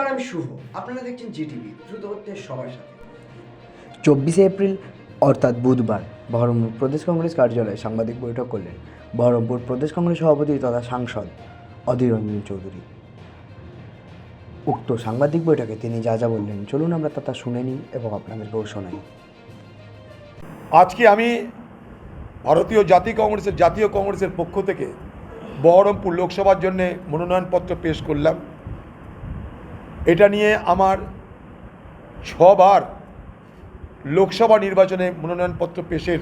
নমস্কার আমি শুভ। আপনারা দেখছেন জিটিভি দ্রুত হচ্ছে সবার সাথে। চব্বিশে এপ্রিল অর্থাৎ বুধবার বহরমপুর প্রদেশ কংগ্রেস কার্যালয়ে সাংবাদিক বৈঠক করলেন বহরমপুর প্রদেশ কংগ্রেস সভাপতি তথা সাংসদ অধীর রঞ্জন চৌধুরী। উক্ত সাংবাদিক বৈঠকে তিনি যা যা বললেন চলুন আমরা তা তা শুনে নিই এবং আপনাদেরকেও শোনাই। আজকে আমি ভারতীয় জাতীয় কংগ্রেসের জাতীয় কংগ্রেসের পক্ষ থেকে বহরমপুর লোকসভার জন্য মনোনয়নপত্র পেশ করলাম। এটা নিয়ে আমার ছবার লোকসভা নির্বাচনে মনোনয়নপত্র পেশের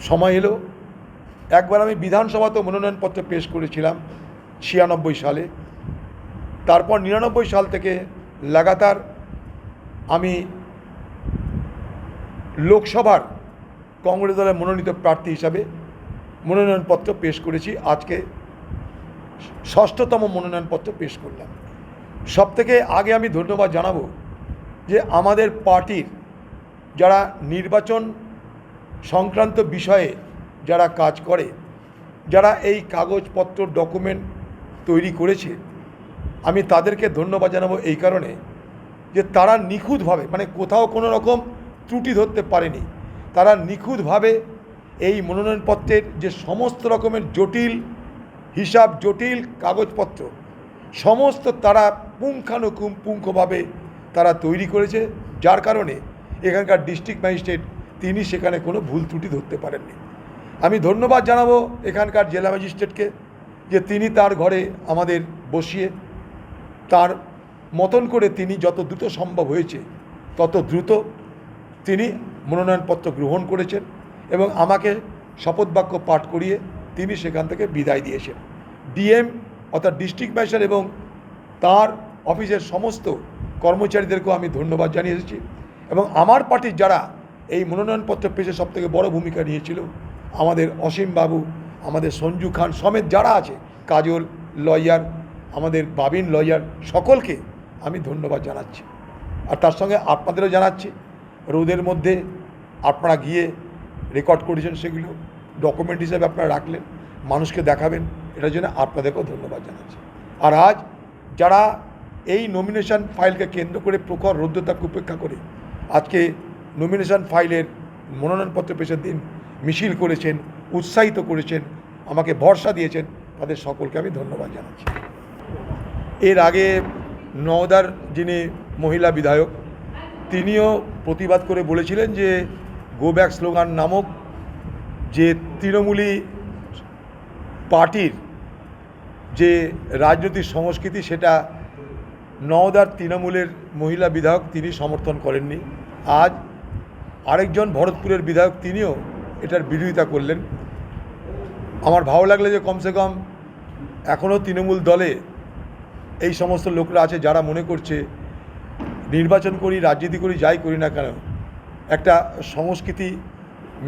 সময় এলো। একবার আমি বিধানসভাতেও মনোনয়নপত্র পেশ করেছিলাম ছিয়ানব্বই সালে। তারপর নিরানব্বই সাল থেকে লাগাতার আমি লোকসভার কংগ্রেস দলের মনোনীত প্রার্থী হিসাবে মনোনয়নপত্র পেশ করেছি। আজকে ষষ্ঠতম মনোনয়নপত্র পেশ করলাম। সব থেকে আগে আমি ধন্যবাদ জানাব যে আমাদের পার্টির যারা নির্বাচন সংক্রান্ত বিষয়ে যারা কাজ করে, যারা এই কাগজপত্র ডকুমেন্ট তৈরি করেছে, আমি তাদেরকে ধন্যবাদ জানাব এই কারণে যে তারা নিখুঁতভাবে মানে কোথাও কোনো রকম ত্রুটি ধরতে পারেনি, তারা নিখুঁতভাবে এই মনোনয়নপত্রের যে সমস্ত রকমের জটিল হিসাব জটিল কাগজপত্র। সমস্ত তারা পুঙ্খানুপুঙ্খভাবে তারা তৈরি করেছে, যার কারণে এখানকার ডিস্ট্রিক্ট ম্যাজিস্ট্রেট তিনি সেখানে কোনো ভুল ত্রুটি ধরতে পারেননি। আমি ধন্যবাদ জানাব এখানকার জেলা ম্যাজিস্ট্রেটকে যে তিনি তার ঘরে আমাদের বসিয়ে তার মতন করে তিনি যত দ্রুত সম্ভব হয়েছে, তত দ্রুত তিনি মনোনয়নপত্র গ্রহণ করেছেন এবং আমাকে শপথ বাক্য পাঠ করিয়ে তিনি সেখান থেকে বিদায় দিয়েছেন। ডিএম অর্থাৎ ডিস্ট্রিক্ট ম্যাজিস্ট্রেট এবং তার অফিসের সমস্ত কর্মচারীদেরকেও আমি ধন্যবাদ জানিয়ে এসেছি এবং আমার পার্টির যারা এই মনোনয়নপত্র পেশে সবথেকে বড় ভূমিকা নিয়েছিল আমাদের অসীম বাবু, আমাদের সঞ্জু খান সমেত যারা আছে, কাজল লয়ার, আমাদের বাবিন লয়ার, সকলকে আমি ধন্যবাদ জানাচ্ছি। আর তার সঙ্গে আপনাদেরও জানাচ্ছি, রোদের মধ্যে আপনারা গিয়ে রেকর্ড করেছেন সেগুলো। ডকুমেন্ট হিসেবে আপনারা রাখলেন, মানুষকে দেখাবেন, এটার জন্য আপনাদেরকেও ধন্যবাদ জানাচ্ছি। আর আজ যারা এই নমিনেশন ফাইলকে কেন্দ্র করে প্রখর রৌদ্রতাপকে উপেক্ষা করে আজকে নমিনেশন ফাইলের মনোনয়নপত্র পেশের দিন মিছিল করেছেন, উৎসাহিত করেছেন, আমাকে ভরসা দিয়েছেন, তাদের সকলকে আমি ধন্যবাদ জানাচ্ছি। এর আগে নওদার যিনি মহিলা বিধায়ক, তিনিও প্রতিবাদ করে বলেছিলেন যে গো ব্যাক স্লোগান নামক যে তৃণমূলী পার্টির যে রাজনৈতিক সংস্কৃতি, সেটা নওদার তৃণমূলের মহিলা বিধায়ক তিনি সমর্থন করেননি। আজ আরেকজন ভরতপুরের বিধায়ক তিনিও এটার বিরোধিতা করলেন। আমার ভালো লাগলে যে কমসে কম এখনও তৃণমূল দলে এই সমস্ত লোকরা আছে, যারা মনে করছে নির্বাচন করি, রাজনীতি করি, যাই করি না কেন, একটা সংস্কৃতি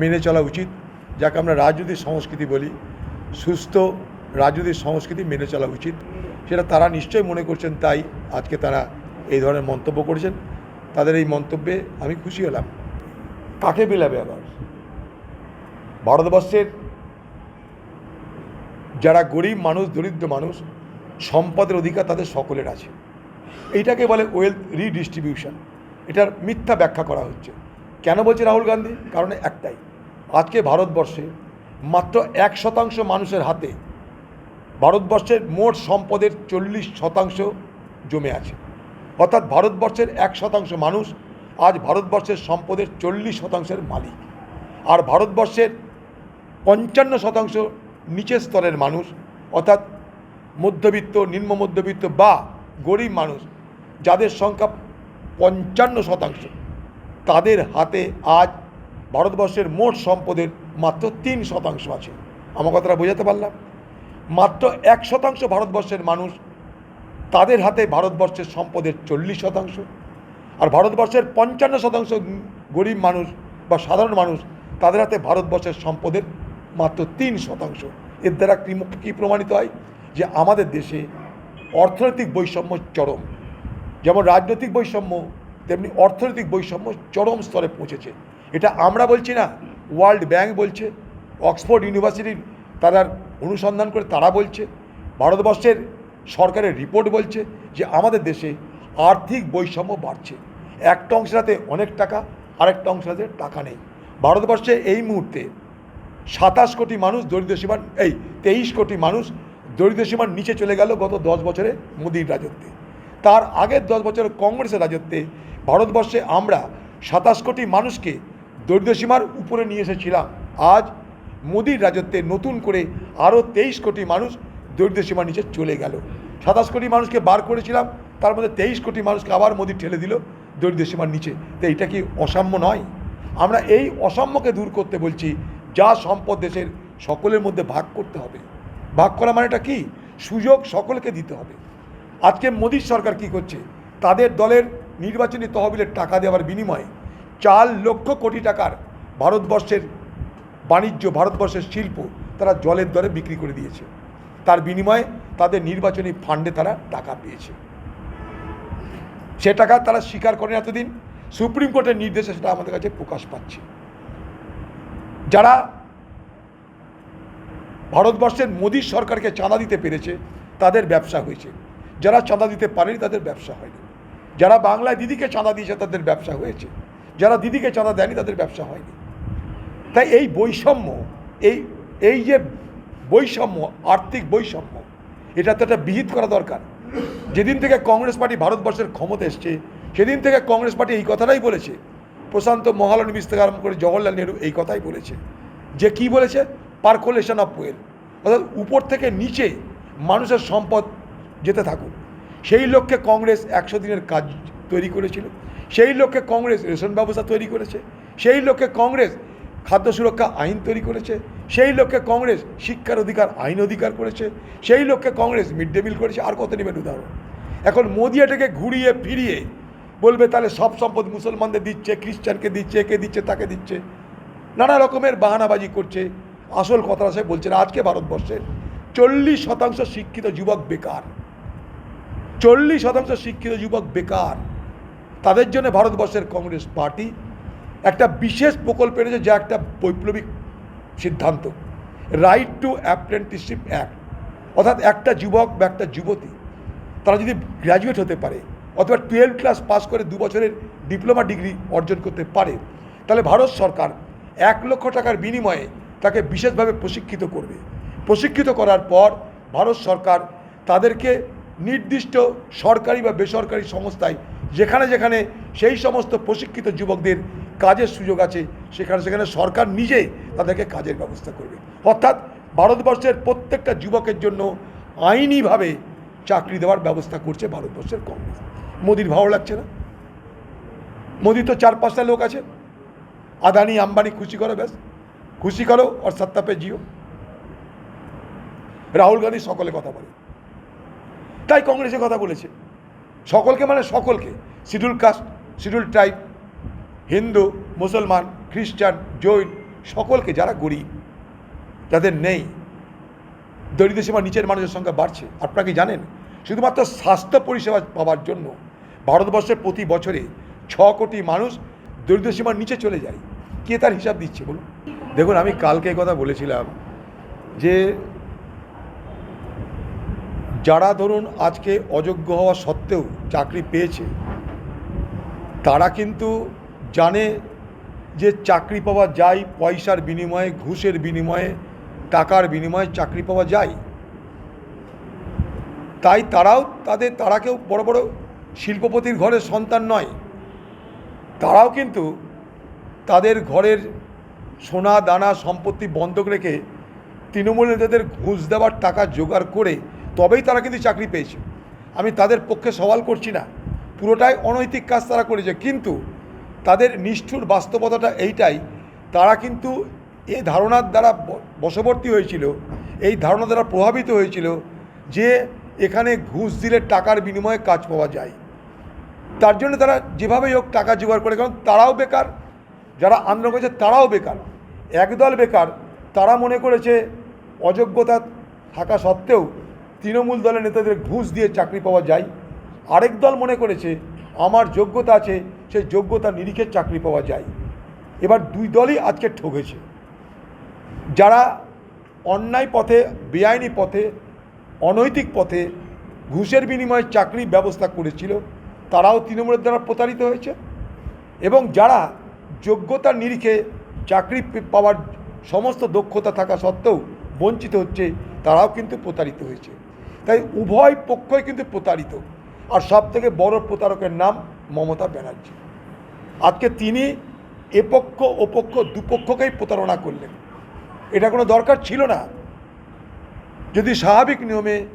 মেনে চলা উচিত। যাকে আমরা রাজনৈতিক সংস্কৃতি বলি, সুস্থ রাজনৈতিক সংস্কৃতি মেনে চলা উচিত। সেটা তারা নিশ্চয়ই মনে করছেন, তাই আজকে তারা এই ধরনের মন্তব্য করেছেন। তাদের এই মন্তব্যে আমি খুশি হলাম। কাকে বিলাবে আবার? ভারতবর্ষের যারা গরিব মানুষ, দরিদ্র মানুষ, সম্পদের অধিকার তাদের সকলের আছে। এইটাকে বলে ওয়েলথ রিডিস্ট্রিবিউশন এটার মিথ্যা ব্যাখ্যা করা হচ্ছে। কেন বলছে রাহুল গান্ধী? কারণ একটাই। আজকে ভারতবর্ষে মাত্র এক শতাংশ মানুষের হাতে ভারতবর্ষের মোট সম্পদের চল্লিশ শতাংশ জমে আছে। অর্থাৎ ভারতবর্ষের এক শতাংশ মানুষ আজ ভারতবর্ষের সম্পদের চল্লিশ শতাংশের মালিক। আর ভারতবর্ষের পঞ্চান্ন শতাংশ নিচের স্তরের মানুষ, অর্থাৎ মধ্যবিত্ত, নিম্ন মধ্যবিত্ত বা গরিব মানুষ, যাদের সংখ্যা পঞ্চান্ন শতাংশ, তাদের হাতে আজ ভারতবর্ষের মোট সম্পদের মাত্র তিন শতাংশ আছে। আমার কথাটা বোঝাতে পারলাম? মাত্র এক শতাংশ ভারতবর্ষের মানুষ তাদের হাতে ভারতবর্ষের সম্পদের চল্লিশ শতাংশ, আর ভারতবর্ষের পঞ্চান্ন শতাংশ গরিব মানুষ বা সাধারণ মানুষ তাদের হাতে ভারতবর্ষের সম্পদের মাত্র তিন শতাংশ। এর দ্বারা কী প্রমাণিত হয়? যে আমাদের দেশে অর্থনৈতিক বৈষম্য চরম। যেমন রাজনৈতিক বৈষম্য, তেমনি অর্থনৈতিক বৈষম্য চরম স্তরে পৌঁছেছে। এটা আমরা বলছি না ওয়ার্ল্ড ব্যাংক বলছে অক্সফোর্ড ইউনিভার্সিটির তারা অনুসন্ধান করে তারা বলছে, ভারতবর্ষের সরকারের রিপোর্ট বলছে যে আমাদের দেশে আর্থিক বৈষম্য বাড়ছে। একটা অংশের হাতে অনেক টাকা, আরেকটা অংশের হাতে টাকা নেই। ভারতবর্ষে এই মুহূর্তে সাতাশ কোটি মানুষ দরিদ্র সীমার, এই তেইশ কোটি মানুষ দরিদ্র সীমার নিচে চলে গেল গত দশ বছরে মোদির রাজত্বে। তার আগের দশ বছরের কংগ্রেসের রাজত্বে ভারতবর্ষে আমরা সাতাশ কোটি মানুষকে দরিদ্র সীমার উপরে নিয়ে এসেছিলাম। আজ মোদির রাজত্বে নতুন করে আরও তেইশ কোটি মানুষ দরিদ্র সীমার নিচে চলে গেল। সাতাশ কোটি মানুষকে বার করেছিলাম, তার মধ্যে তেইশ কোটি মানুষকে আবার মোদি ঠেলে দিল দরিদ্র সীমার নিচে। তো এটা কি অসাম্য নয়? আমরা এই অসাম্যকে দূর করতে বলছি, যা সম্পদ দেশের সকলের মধ্যে ভাগ করতে হবে। ভাগ করা মানেটা কি? সুযোগ সকলকে দিতে হবে। আজকে মোদীর সরকার কি করছে? তাদের দলের নির্বাচনী তহবিলের টাকা দেওয়ার বিনিময়ে চার লক্ষ কোটি টাকার ভারতবর্ষের বাণিজ্য, ভারতবর্ষের শিল্প তারা জলের দরে বিক্রি করে দিয়েছে। তার বিনিময়ে তাদের নির্বাচনী ফান্ডে তারা টাকা পেয়েছে। সে টাকা তারা স্বীকার করেন এতদিন। সুপ্রিম কোর্টের নির্দেশে সেটা আমাদের কাছে প্রকাশ পাচ্ছে। যারা ভারতবর্ষের মোদী সরকারকে চাঁদা দিতে পেরেছে, তাদের ব্যবসা হয়েছে। যারা চাঁদা দিতে পারেনি, তাদের ব্যবসা হয়নি। যারা বাংলায় দিদিকে চাঁদা দিয়েছে, তাদের ব্যবসা হয়েছে। যারা দিদিকে চাঁদা দেয়নি, তাদের ব্যবসা হয়নি। তাই এই বৈষম্য, এই এই যে বৈষম্য, আর্থিক বৈষম্য এটা তো একটা বিহিত করা দরকার। যেদিন থেকে কংগ্রেস পার্টি ভারতবর্ষের ক্ষমতা এসছে, সেদিন থেকে কংগ্রেস পার্টি এই কথাটাই বলেছে। প্রশান্ত মহালনিবিস থেকে আরম্ভ করে জওয়াহরলাল নেহরু এই কথাই বলেছে। যে কি বলেছে? Percolation of well. অর্থাৎ উপর থেকে নিচে মানুষের সম্পদ যেতে থাকুক। সেই লক্ষ্যে কংগ্রেস একশো দিনের কাজ তৈরি করেছিল। সেই লক্ষ্যে কংগ্রেস রেশন ব্যবস্থা তৈরি করেছে, সেই লক্ষ্যে কংগ্রেস খাদ্য সুরক্ষা আইন তৈরি করেছে, সেই লক্ষ্যে কংগ্রেস শিক্ষার অধিকার, আইন অধিকার করেছে, সেই লক্ষ্যে কংগ্রেস মিড ডে মিল করেছে, আর কত নেবেন উদাহরণ? এখন মোদি এটাকে ঘুরিয়ে ফিরিয়ে বলবে, তাহলে সব সম্পদ মুসলমানদের দিচ্ছে, খ্রিস্টানকে দিচ্ছে একে দিচ্ছে, তাকে দিচ্ছে? নানা রকমের বাহানাবাজি করছে। আসল কথা সে বলছে না, আজকে ভারতবর্ষের চল্লিশ শতাংশ শিক্ষিত যুবক বেকার। চল্লিশ শতাংশ শিক্ষিত যুবক বেকার। তাদের জন্য ভারতবর্ষের কংগ্রেস পার্টি একটা বিশেষ প্রকল্প এনেছে যা একটা বৈপ্লবিক সিদ্ধান্ত। রাইট টু অ্যাপ্রেন্টিসশিপ অ্যাক্ট অর্থাৎ একটা যুবক বা একটা যুবতী, তারা যদি গ্র্যাজুয়েট হতে পারে, অথবা টুয়েলভ ক্লাস পাস করে দু বছরের ডিপ্লোমা ডিগ্রি অর্জন করতে পারে, তাহলে ভারত সরকার এক লক্ষ টাকার বিনিময়ে তাকে বিশেষভাবে প্রশিক্ষিত করবে। প্রশিক্ষিত করার পর ভারত সরকার তাদেরকে নির্দিষ্ট সরকারি বা বেসরকারি সংস্থায় যেখানে যেখানে সেই সমস্ত প্রশিক্ষিত যুবকদের কাজের সুযোগ আছে, সেখানে সেখানে সরকার নিজে তাদেরকে কাজের ব্যবস্থা করবে। অর্থাৎ ভারতবর্ষের প্রত্যেকটা যুবকের জন্য আইনিভাবে চাকরি দেওয়ার ব্যবস্থা করছে ভারতবর্ষের কংগ্রেস। মোদির ভালো লাগছে না? মোদি তো চার পাঁচটা লোক আছে। আদানি, আম্বানি খুশি করো ব্যাস। খুশি করো আর সত্তাপে জিও। রাহুল গান্ধী সকলে কথা বলে। তাই কংগ্রেসে কথা বলেছে। সকলকে মানে সকলকে। Schedule caste, schedule tribe, Hindu, মুসলমান, খ্রিস্টান, জৈন, সকলকে যারা গরিব, যাদের নেই, দরিদ্র সীমা নিচের মানুষের সংখ্যা বাড়ছে। আপনারা কি জানেন? শুধুমাত্র স্বাস্থ্য পরিষেবা পাওয়ার জন্য ভারতবর্ষে প্রতি বছরে ছ কোটি মানুষ দরিদ্র সীমার নিচে চলে যায়। কে তার হিসাব দিচ্ছে বলুন? দেখুন, আমি কালকে কথা বলেছিলাম যে যারা ধরুন আজকে অযোগ্য হওয়া সত্ত্বেও চাকরি পেয়েছে, তারা কিন্তু জানে যে চাকরি পাওয়া যায় পয়সার বিনিময়ে, ঘুষের বিনিময়ে, টাকার বিনিময়ে চাকরি পাওয়া যায়। তাই তারাও তাদের, তারা কেউ বড় বড় শিল্পপতির ঘরের সন্তান নয়। তারাও কিন্তু তাদের ঘরের সোনা, দানা, সম্পত্তি বন্ধক রেখে তৃণমূল নেতাদের ঘুষ দেওয়ার টাকা জোগাড় করে তবেই তারা কিন্তু চাকরি পেয়েছে। আমি তাদের পক্ষে সওয়াল করছি না। পুরোটাই অনৈতিক কাজ তারা করেছে। কিন্তু তাদের নিষ্ঠুর বাস্তবতাটা এইটাই, তারা কিন্তু এই ধারণার দ্বারা বশবর্তী হয়েছিল, এই ধারণা দ্বারা প্রভাবিত হয়েছিল যে এখানে ঘুষ দিলে টাকার বিনিময়ে কাজ পাওয়া যায়। তার জন্য তারা যেভাবেই হোক টাকা জোগাড় করে, কারণ তারাও বেকার, যারা আন্দোলন করেছে তারাও বেকার। একদল বেকার, তারা মনে করেছে অযোগ্যতা থাকা সত্ত্বেও তৃণমূল দলের নেতাদের ঘুষ দিয়ে চাকরি পাওয়া যায়। আরেক দল মনে করেছে, আমার যোগ্যতা আছে, সেই যোগ্যতা নিরিখে চাকরি পাওয়া যায়। এবার দুই দলই আজকে ঠকেছে যারা অন্যায় পথে, বেআইনি পথে, অনৈতিক পথে ঘুষের বিনিময়ে চাকরি ব্যবস্থা করেছিল, তারাও তৃণমূলের দ্বারা প্রতারিত হয়েছে। এবং যারা যোগ্যতার নিরিখে চাকরি পাওয়ার সমস্ত দক্ষতা থাকা সত্ত্বেও বঞ্চিত হচ্ছে, তারাও কিন্তু প্রতারিত হয়েছে। তাই উভয় পক্ষই কিন্তু প্রতারিত। আর সব থেকে বড় প্রতারকের নাম মমতা ব্যানার্জি। আজকে তিনি এপক্ষ ওপক্ষ দুপক্ষকেই প্রতারণা করলেন। এটা কোনো দরকার ছিল না। যদি স্বাভাবিক নিয়মে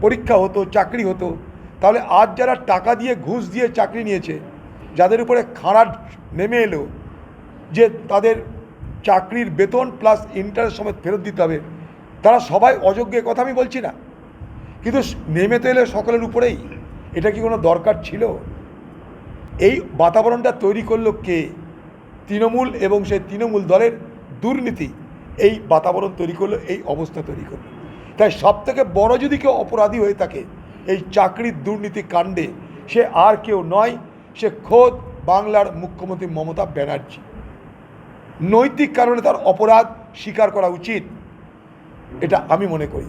পরীক্ষা হতো, চাকরি হতো, তাহলে আজ যারা টাকা দিয়ে ঘুষ দিয়ে চাকরি নিয়েছে, যাদের উপরে খাড়া নেমে এলো, যে তাদের চাকরির বেতন প্লাস ইন্টারেস্ট সমেত ফেরত দিতে হবে, তারা সবাই অযোগ্য কথা আমি বলছি না। কিন্তু নেমে তো এলে সকলের উপরেই। এটা কি কোনো দরকার ছিল? এই বাতাবরণটা তৈরি করল কে? তৃণমূল এবং সেই তৃণমূল দলের দুর্নীতি। এই বাতাবরণ তৈরি করল, এই অবস্থা তৈরি করল। তাই সব থেকে বড় যদি কেউ অপরাধী হয়ে থাকে, এই চাকরির দুর্নীতি কাণ্ডে, সে আর কেউ নয়, সে খোদ বাংলার মুখ্যমন্ত্রী মমতা ব্যানার্জি। নৈতিক কারণে তার অপরাধ স্বীকার করা উচিত, এটা আমি মনে করি।